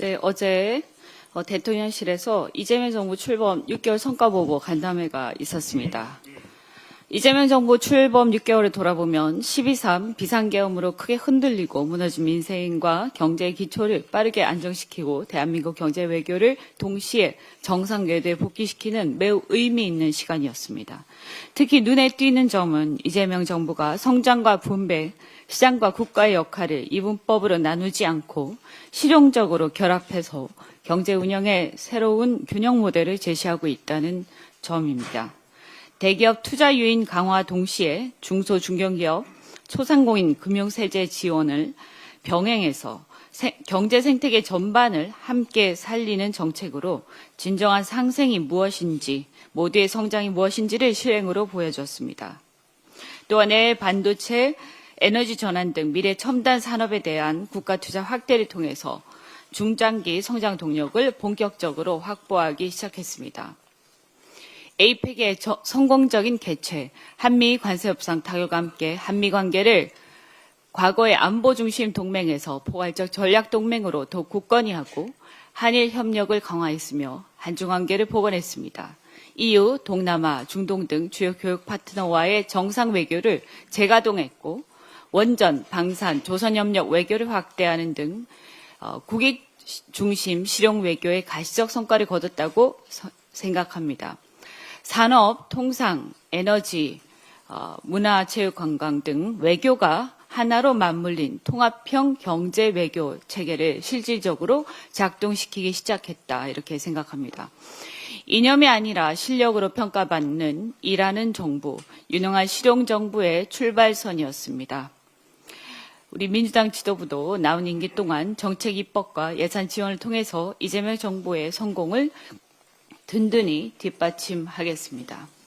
네, 어제 어, 대통령실에서 이재명 정부 출범 6개월 성과보고 간담회가 있었습니다. 이재명 정부 출범 6개월을 돌아보면 12.3 비상계엄으로 크게 흔들리고 무너진 민생과 경제의 기초를 빠르게 안정시키고 대한민국 경제 외교를 동시에 정상 궤도에 복귀시키는 매우 의미 있는 시간이었습니다. 특히 눈에 띄는 점은 이재명 정부가 성장과 분배, 시장과 국가의 역할을 이분법으로 나누지 않고 실용적으로 결합해서 경제 운영의 새로운 균형 모델을 제시하고 있다는 점입니다. 대기업 투자 유인 강화 동시에 중소 중견기업 소상공인 금융 세제 지원을 병행해서 세- 경제 생태계 전반을 함께 살리는 정책으로 진정한 상생이 무엇인지 모두의 성장이 무엇인지를 실행으로 보여줬습니다. 또한 내 반도체, 에너지 전환 등 미래 첨단 산업에 대한 국가 투자 확대를 통해서 중장기 성장 동력을 본격적으로 확보하기 시작했습니다. 에이펙의 저- 성공적인 개최, 한미 관세 협상 타결과 함께 한미 관계를 과거의 안보 중심 동맹에서 포괄적 전략 동맹으로 더 굳건히 하고 한일 협력을 강화했으며 한중 관계를 복원했습니다. EU, 동남아, 중동 등 주요 교육 파트너와의 정상 외교를 재가동했고 원전, 방산, 조선협력 외교를 확대하는 등 어, 국익 중심 실용 외교의 가시적 성과를 거뒀다고 서- 생각합니다. 산업, 통상, 에너지, 어, 문화, 체육, 관광 등 외교가 하나로 맞물린 통합형 경제 외교 체계를 실질적으로 작동시키기 시작했다 이렇게 생각합니다. 이념이 아니라 실력으로 평가받는 일하는 정부, 유능한 실용 정부의 출발선이었습니다. 우리 민주당 지도부도 남은 임기 동안 정책 입법과 예산 지원을 통해서 이재명 정부의 성공을 든든히 뒷받침하겠습니다.